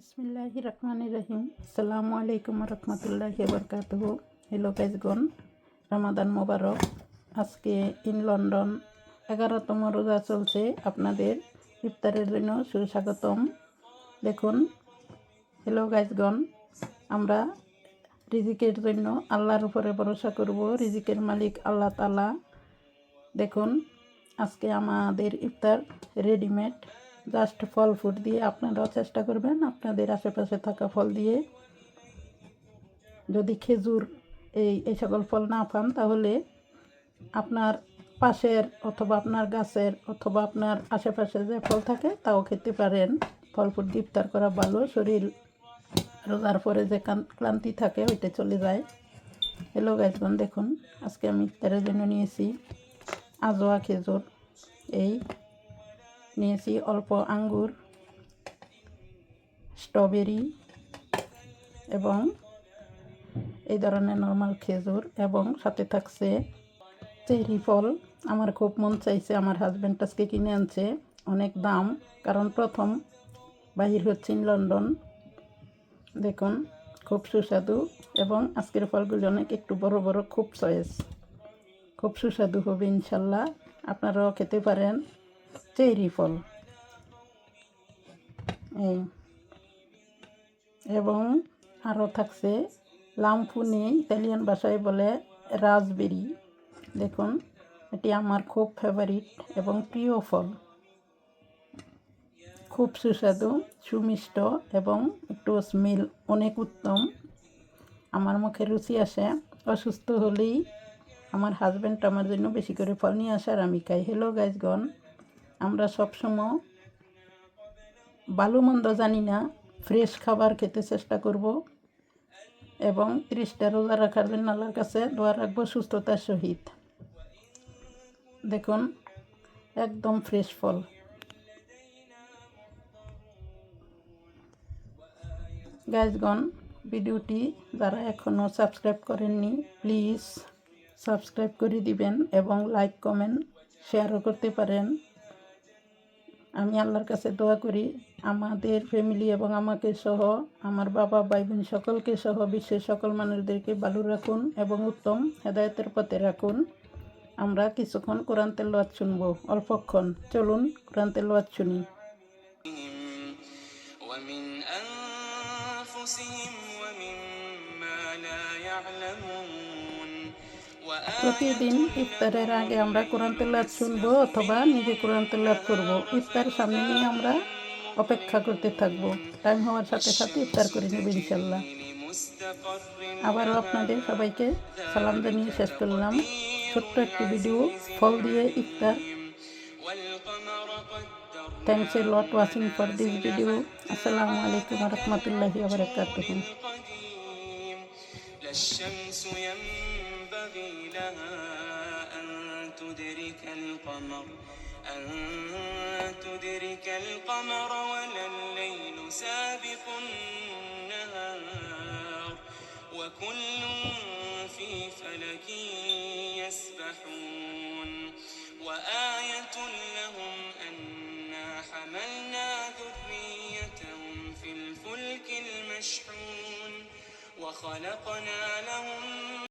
বিসমিল্লাহ রহমান রহিম আসসালামু আলাইকুম রহমতুল্লাহ বরকাতহ হ্যালো গাইজগন রামাদান মোবারক আজকে ইন লন্ডন এগারোতম রোজা চলছে আপনাদের ইফতারের জন্য সুস্বাগতম। দেখুন হ্যালো গাইজগন আমরা রিজিকের জন্য আল্লাহর উপরে ভরসা করব, রিজিকের মালিক আল্লাহ তালা দেখুন, আজকে আমাদের ইফতার রেডিমেড জাস্ট ফল ফুড দিয়ে আপনারাও চেষ্টা করবেন আপনাদের আশেপাশে থাকা ফল দিয়ে। যদি খেজুর এই এই সকল ফল না পান, তাহলে আপনার পাশের অথবা আপনার গাছের অথবা আপনার আশেপাশে যে ফল থাকে, তাও খেতে পারেন। ফল দিয়ে ইফতার করা ভালো, শরীর রোজার পরে যে ক্লান্তি থাকে, ওইটা চলে যায়। হ্যালো গাইজগণ দেখুন, আজকে আমি ইফতারের জন্য নিয়েছি। আজোয়া খেজুর, এই নিয়েছি অল্প আঙ্গুর, স্ট্রবেরি এবং এই ধরনের নর্মাল খেজুর এবং সাথে থাকছে চেরি ফল। আমার খুব মন চাইছে আমার হাজব্যান্ড আজকে কিনে আনছে, অনেক দাম। কারণ প্রথম বাহির হচ্ছেন লন্ডন। দেখুন, খুব সুস্বাদু এবং আজকের ফলগুলি অনেক একটু বড় বড়, খুব চয়েস খুব সুস্বাদু হবে ইনশাল্লাহ। আপনারাও খেতে পারেন। চেরি ফল। এই। এবং আরও থাকছে লামফুনি ইতালিয়ান ভাষায় বলে রাজবেরি দেখুন, এটি আমার খুব ফেভারিট এবং প্রিয় ফল। খুব সুস্বাদু, সুমিষ্ট এবং একটু স্মেল অনেক উত্তম। আমার মুখে রুচি আসে, অসুস্থ হলেই আমার হাজব্যান্ড আমার জন্য বেশি করে ফল নিয়ে আসে আর আমি খাই। হ্যালো গাইজগণ আমরা সবসময় ভালো মন্দ জানি না ফ্রেশ খাবার খেতে চেষ্টা করব এবং ত্রিশটা রোজা রাখার জন্য আল্লাহর কাছে দোয়া রাখব সুস্থতার সহিত। দেখুন, একদম ফ্রেশ ফল। গাইজগণ ভিডিওটি যারা এখনও সাবস্ক্রাইব করেননি প্লিজ সাবস্ক্রাইব করে দিবেন এবং লাইক কমেন্ট শেয়ারও করতে পারেন। আমি আল্লাহর কাছে দোয়া করি আমাদের ফ্যামিলি এবং আমাকে সহ আমার বাবা ভাই বোন সকলকে সহ বিশ্বের সকল মানুষদেরকে ভালো রাখুন এবং উত্তম হেদায়তের পথে রাখুন আমরা কিছুক্ষণ কোরআন তেলাওয়াত শুনবো অল্পক্ষণ চলুন কোরআন তেলাওয়াত শুনি ومن أنفسهم ومما لا يعلمون প্রতিদিন ইফতারের আগে আমরা কোরআন তেলাত শুনব অথবা নিজে কোরআন তেলাত করব। ইফতার সামনে নিয়ে আমরা অপেক্ষা করতে থাকব। টাইম হওয়ার সাথে সাথে ইফতার করে নেব ইনশাল্লাহ আবারও আপনাদের সবাইকে সালাম জানিয়ে শেষ করলাম। ছোট্ট একটি ভিডিও, ফল দিয়ে ইফতার। Thanks a lot watching for this video আসসালামু আলাইকুম রহমতুল্লাহি ওবরাকাতুহু ينبغي لها أن تدرك القمر أن تدرك القمر ولا الليل سابق النهار. وكل في فلك يسبحون. وآية لهم أنا حملنا ذريتهم في الفلك المشحون. وخلقنا لهم